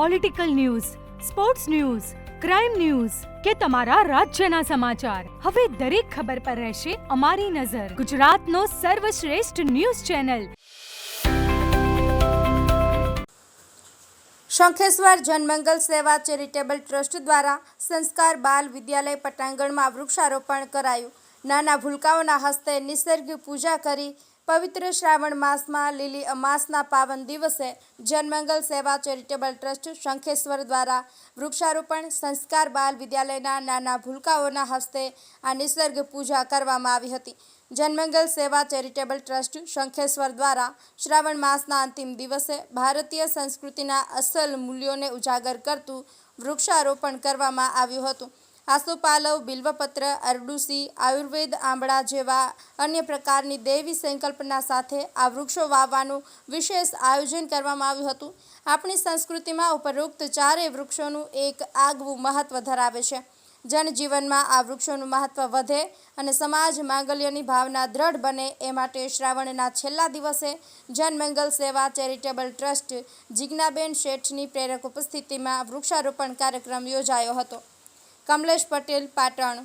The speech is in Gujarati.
Political news sports news crime news કે તમારા રાજ્યના સમાચાર. હવે દરેક ખબર પર રહેશે અમારી નજર. ગુજરાતનો સર્વશ્રેષ્ઠ ન્યૂઝ ચેનલ. શંખેશ્વર જનમંગલ સેવા ચેરિટેબલ ટ્રસ્ટ દ્વારા સંસ્કાર બાલ વિદ્યાલય પટાંગણમાં વૃક્ષારોપણ કરાયું. નાના ભૂલકાઓના હસ્તે નિસર્ગ પૂજા કરી પવિત્ર શ્રાવણ માસમાં લીલી અમાસના પાવન દિવસે જનમંગલ સેવા ચેરિટેબલ ટ્રસ્ટ શંખેશ્વર દ્વારા વૃક્ષારોપણ, સંસ્કાર બાલ વિદ્યાલયના નાના ભૂલકાઓના હસ્તે આ નિસર્ગ પૂજા કરવામાં આવી હતી. જનમંગલ સેવા ચેરિટેબલ ટ્રસ્ટ શંખેશ્વર દ્વારા શ્રાવણ માસના અંતિમ દિવસે ભારતીય સંસ્કૃતિના અસલ મૂલ્યોને ઉજાગર કરતું વૃક્ષારોપણ કરવામાં આવ્યું હતું. આસોપાલવ, બિલ્વપત્ર, અરડુસી, આયુર્વેદ આંબળા જેવા અન્ય પ્રકારની દૈવી સંકલ્પના સાથે આ વૃક્ષો વાવવાનું વિશેષ આયોજન કરવામાં આવ્યું હતું. આપણી સંસ્કૃતિમાં ઉપરોક્ત ચારેય વૃક્ષોનું એક આગવું મહત્વ ધરાવે છે. જનજીવનમાં આ વૃક્ષોનું મહત્વ વધે અને સમાજ માંગલ્યની ભાવના દ્રઢ બને એ માટે શ્રાવણના છેલ્લા દિવસે જનમંગલ સેવા, ચેરિટેબલ ટ્રસ્ટ, જિજ્ઞાબેન શેઠની પ્રેરક ઉપસ્થિતિમાં વૃક્ષારોપણ કાર્યક્રમ યોજાયો હતો. કમલેશ પટેલ પાટણ